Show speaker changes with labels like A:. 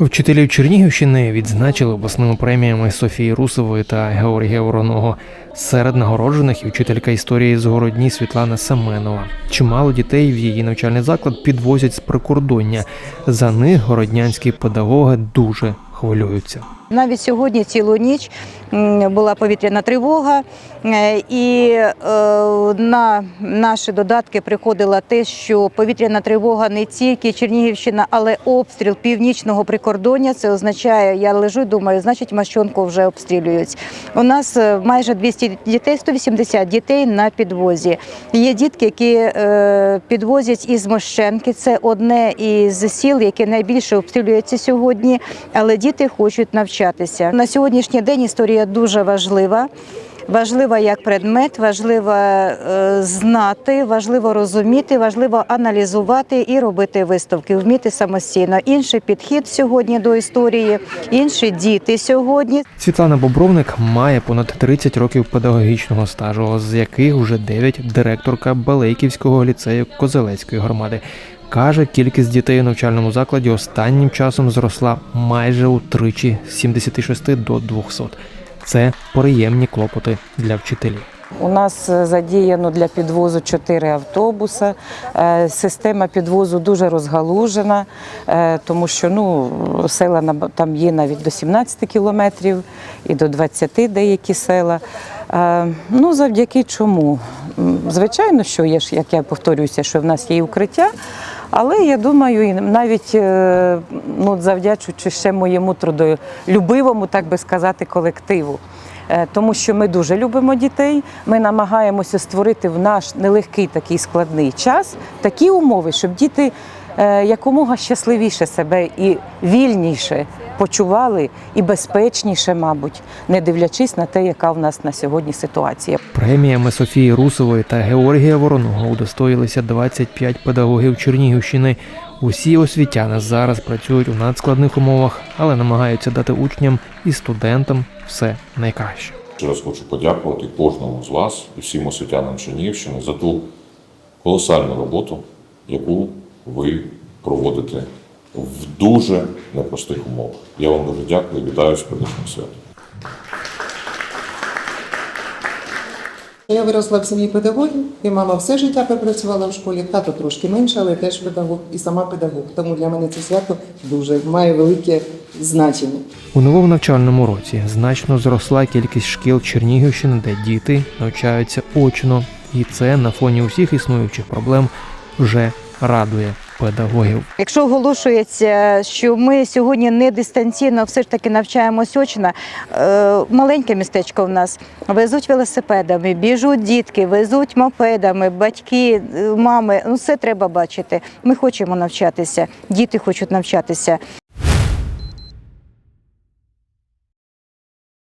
A: Вчителів Чернігівщини відзначили обласними преміями Софії Русової та Георгія Вороного. Серед нагороджених і вчителька історії з Городні Світлана Семенова. Чимало дітей в її навчальний заклад підвозять з прикордоння. За них городнянські педагоги дуже хвилюються.
B: Навіть сьогодні цілу ніч була повітряна тривога, е, і е, на наші додатки приходило те, що повітряна тривога не тільки Чернігівщина, але обстріл північного прикордоння. Це означає, я лежу, думаю, значить, Мащонку вже обстрілюють. У нас е, майже 200 дітей, 180 дітей на підвозі. Є дітки, які підвозять із Мощенки. Це одне із сіл, яке найбільше обстрілюється сьогодні, але діти хочуть навчатися. На сьогоднішній день історія дуже важлива. Важлива як предмет, важливо е, знати, важливо розуміти, важливо аналізувати і робити висновки, вміти самостійно. Інший підхід сьогодні до історії, інші діти сьогодні.
A: Світлана Бобровник має понад 30 років педагогічного стажу, з яких вже 9 директорка Балейківського ліцею Козелецької громади. Каже, кількість дітей у навчальному закладі останнім часом зросла майже утричі з 76 до 200. Це приємні клопоти для вчителів.
C: У нас е, задіяно для підвозу чотири автобуси. Е, Система підвозу дуже розгалужена, е, тому що ну, села там є навіть до 17 кілометрів і до 20 деякі села. Ну, завдяки чому? Звичайно, що є ж, як я повторююся, що в нас є укриття. Але я думаю, і навіть е, ну, завдячуючи ще моєму трудолюбивому, так би сказати, колективу. Е, Тому що ми дуже любимо дітей. Ми намагаємося створити в наш нелегкий такий складний час такі умови, щоб діти е, якомога щасливіше себе і вільніше почували, і безпечніше, мабуть, не дивлячись на те, яка в нас на сьогодні ситуація.
A: Преміями Софії Русової та Георгія Вороного удостоїлися 25 педагогів Чернігівщини. Усі освітяни зараз працюють у надскладних умовах, але намагаються дати учням і студентам все найкраще.
D: Ще раз хочу подякувати кожному з вас і всім освітянам Чернігівщини за ту колосальну роботу, яку ви проводите в дуже непростих умовах. Я вам дуже дякую вітаю з прийдешнім святом.
E: Я виросла в сім'ї педагогів, і мама все життя пропрацювала в школі, тато трошки менше, але теж педагог і сама педагог. Тому для мене це свято дуже має велике значення.
A: У новому навчальному році значно зросла кількість шкіл Чернігівщини, де діти навчаються очно, і це на фоні усіх існуючих проблем вже радує педагогів.
B: Якщо оголошується, що ми сьогодні не дистанційно, все ж таки навчаємось очно, е, маленьке містечко в нас везуть велосипедами, біжуть дітки, везуть мопедами, батьки, е, мами. Ну все треба бачити. Ми хочемо навчатися, діти хочуть навчатися.